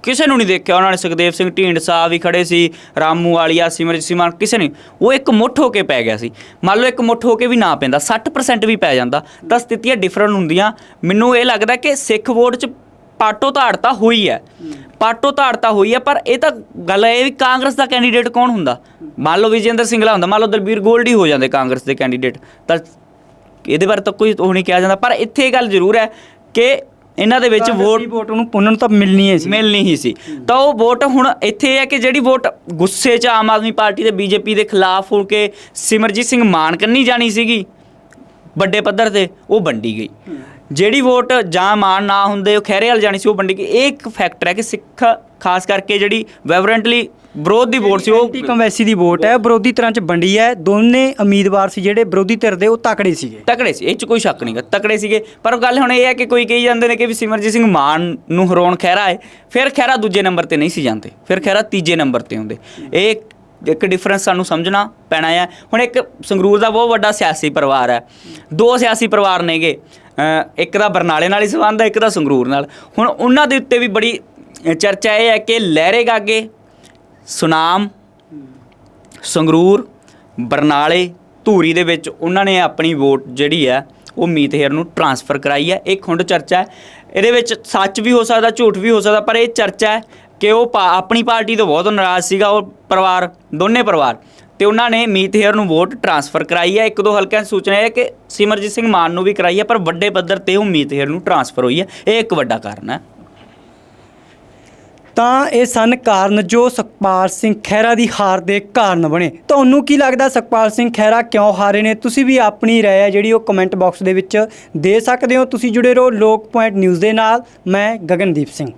ਕਿਸੇ ਨੂੰ ਨਹੀਂ ਦੇਖਿਆ। ਉਹਨਾਂ ਨੇ ਸੁਖਦੇਵ ਸਿੰਘ ਢੀਂਡਸਾ ਵੀ ਖੜੇ ਸੀ, ਰਾਮੂ ਵਾਲੀਆ, ਸਿਮਰਜੀਤ ਸਿੰਘ ਕਿਸੇ ਨੇ ਉਹ ਇੱਕ ਮੁੱਠ ਹੋ ਕੇ ਪੈ ਗਿਆ ਸੀ। ਮੰਨ ਲਓ ਇੱਕ ਮੁੱਠ ਹੋ ਕੇ ਵੀ ਨਾ ਪੈਂਦਾ 60% ਵੀ ਪੈ ਜਾਂਦਾ। ਤਾਂ ਸਥਿਤੀਆਂ ਡਿਫਰੈਂਟ ਹੁੰਦੀਆਂ। ਮੈਨੂੰ ਇਹ ਲੱਗਦਾ ਕਿ ਸਿੱਖ ਵੋਟ 'ਚ ਪਾਟੋ ਧਾੜ ਤਾਂ ਹੋਈ ਹੈ। ਪਾਟੋ ਧਾੜ ਤਾਂ ਹੋਈ ਹੈ, ਪਰ ਇਹ ਤਾਂ ਗੱਲ ਇਹ ਵੀ ਕਾਂਗਰਸ ਦਾ ਕੈਂਡੀਡੇਟ ਕੌਣ ਹੁੰਦਾ? ਮੰਨ ਲਓ ਵਿਜੇਂਦਰ ਸਿੰਗਲਾ ਹੁੰਦਾ, ਮੰਨ ਲਓ ਦਲਬੀਰ ਗੋਲਡੀ ਹੋ ਜਾਂਦੇ ਕਾਂਗਰਸ ਦੇ ਕੈਂਡੀਡੇਟ ਤਾਂ ਇਹਦੇ ਬਾਰੇ ਤਾਂ ਕੋਈ ਉਹ ਨਹੀਂ ਕਿਹਾ ਜਾਂਦਾ। ਪਰ ਇੱਥੇ ਇਹ ਗੱਲ ਜ਼ਰੂਰ ਹੈ ਕਿ ਇਹਨਾਂ ਦੇ ਵਿੱਚ ਵੋਟ ਵੋਟ ਉਹਨੂੰ ਪੁੰਨਣ ਤਾਂ ਮਿਲਣੀ ਹੈ ਸੀ। ਮਿਲਣੀ ਹੀ ਸੀ। ਤਾਂ ਉਹ ਵੋਟ ਹੁਣ ਇੱਥੇ ਹੈ ਕਿ ਜਿਹੜੀ ਵੋਟ ਗੁੱਸੇ 'ਚ ਆਮ ਆਦਮੀ ਪਾਰਟੀ ਤੇ ਬੀਜੇਪੀ ਦੇ ਖਿਲਾਫ ਹੋ ਕੇ ਸਿਮਰਜੀਤ ਸਿੰਘ ਮਾਨ ਕੰਨੀ ਜਾਣੀ ਸੀਗੀ ਵੱਡੇ ਪੱਧਰ ਤੇ ਉਹ ਵੰਡੀ ਗਈ। ਜਿਹੜੀ ਵੋਟ ਜਾਂ ਮਾਨ ਨਾ ਹੁੰਦੇ ਉਹ ਖਹਿਰੇ ਵਾਲ ਜਾਣੀ ਸੀ ਉਹ ਵੰਡੀ ਗਈ। ਇਹ ਇੱਕ ਫੈਕਟਰ ਹੈ ਕਿ ਸਿੱਖ ਖਾਸ ਕਰਕੇ ਜਿਹੜੀ ਵਾਇਬਰੈਂਟਲੀ ਵਿਰੋਧ ਦੀ ਵੋਟ ਸੀ ਉਹ ਐਂਟੀ ਕੰਵੈਸੀ ਦੀ ਵੋਟ ਹੈ ਵਿਰੋਧੀ ਤਰ੍ਹਾਂ 'ਚ ਵੰਡੀ ਹੈ ਦੋਨੇ ਉਮੀਦਵਾਰ ਸੀ ਜਿਹੜੇ ਵਿਰੋਧੀ ਧਿਰ ਦੇ ਉਹ ਤਕੜੇ ਸੀਗੇ। ਤਕੜੇ ਸੀ ਇਹ ਚ ਕੋਈ ਸ਼ੱਕ ਨਹੀਂਗਾ ਤਕੜੇ ਸੀਗੇ। ਪਰ ਗੱਲ ਹੁਣ ਇਹ ਹੈ ਕਿ ਕੋਈ ਕਹੀ ਜਾਂਦੇ ਨੇ ਕਿ ਵੀ ਸਿਮਰਜੀਤ ਸਿੰਘ ਮਾਨ ਨੂੰ ਹਰਾਉਣ ਖਹਿਰਾ ਹੈ ਫਿਰ ਖਹਿਰਾ ਦੂਜੇ ਨੰਬਰ ਤੇ ਨਹੀਂ ਸੀ ਜਾਂਦੇ ਫਿਰ ਖਹਿਰਾ ਤੀਜੇ ਨੰਬਰ ਤੇ ਹੁੰਦੇ। ਇਹ ਇੱਕ ਡਿਫਰੈਂਸ ਸਾਨੂੰ ਸਮਝਣਾ ਪੈਣਾ ਹੈ। ਹੁਣ ਇੱਕ ਸੰਗਰੂਰ ਦਾ ਬਹੁਤ ਵੱਡਾ ਸਿਆਸੀ ਪਰਿਵਾਰ ਹੈ। ਦੋ ਸਿਆਸੀ ਪਰਿਵਾਰ ਨੇਗੇ। ਅ, ਇੱਕ ਦਾ ਬਰਨਾਲੇ ਨਾਲ ਹੀ ਸੰਬੰਧ ਹੈ ਇੱਕ ਦਾ ਸੰਗਰੂਰ ਨਾਲ। ਹੁਣ ਉਹਨਾਂ ਦੇ ਉੱਤੇ ਵੀ ਬੜੀ ਚਰਚਾ ਇਹ ਹੈ ਕਿ ਲਹਿਰੇ ਗਾਗੇ ਸੁਨਾਮ, ਸੰਗਰੂਰ, ਬਰਨਾਲੇ, ਧੂਰੀ ਦੇ ਵਿੱਚ ਉਹਨਾਂ ਨੇ ਆਪਣੀ ਵੋਟ ਜਿਹੜੀ ਹੈ ਉਹ ਮੀਤ ਹੇਰ ਨੂੰ ਟਰਾਂਸਫਰ ਕਰਾਈ ਹੈ। ਇਹ ਖੁੰਡ ਚਰਚਾ ਹੈ। ਇਹਦੇ ਵਿੱਚ ਸੱਚ ਵੀ ਹੋ ਸਕਦਾ, ਝੂਠ ਵੀ ਹੋ ਸਕਦਾ, ਪਰ ਇਹ ਚਰਚਾ ਹੈ ਕਿ ਉਹ ਪਾ- ਆਪਣੀ ਪਾਰਟੀ ਤੋਂ ਬਹੁਤ ਨਾਰਾਜ਼ ਸੀਗਾ, ਉਹ ਪਰਿਵਾਰ, ਦੋਨੇ ਪਰਿਵਾਰ। ਤੇ ਉਹਨਾਂ ਨੇ ਮੀਤ ਹੇਰ ਨੂੰ ਵੋਟ ਟਰਾਂਸਫਰ ਕਰਾਈ ਹੈ। ਇੱਕ ਦੋ ਹਲਕਿਆਂ 'ਚ ਸੂਚਨਾ ਹੈ ਕਿ ਸਿਮਰਜੀਤ ਸਿੰਘ ਮਾਨ ਨੂੰ ਵੀ ਕਰਾਈ ਹੈ, ਪਰ ਵੱਡੇ ਪੱਧਰ ਤੇ ਉਹ ਮੀਤ ਹੇਰ ਨੂੰ ਟਰਾਂਸਫਰ ਹੋਈ ਹੈ। ਇਹ ਇੱਕ ਵੱਡਾ ਕਾਰਨ ਹੈ। ਤਾਂ ਇਹ ਸਨ ਕਾਰਨ ਜੋ ਸੁਖਪਾਲ ਸਿੰਘ ਖਹਿਰਾ ਦੀ ਹਾਰ ਦੇ ਕਾਰਨ ਬਣੇ। ਤੁਹਾਨੂੰ ਕੀ ਲੱਗਦਾ ਸੁਖਪਾਲ ਸਿੰਘ ਖਹਿਰਾ ਕਿਉਂ ਹਾਰੇ ਨੇ? ਤੁਸੀਂ ਵੀ ਆਪਣੀ ਰਾਏ ਹੈ ਜਿਹੜੀ ਉਹ ਕਮੈਂਟ ਬਾਕਸ ਦੇ ਵਿੱਚ ਦੇ ਸਕਦੇ ਹੋ। ਤੁਸੀਂ ਜੁੜੇ ਰਹੋ ਲੋਕ ਪੁਆਇੰਟ ਨਿਊਜ਼ ਦੇ ਨਾਲ। ਮੈਂ ਗਗਨਦੀਪ ਸਿੰਘ।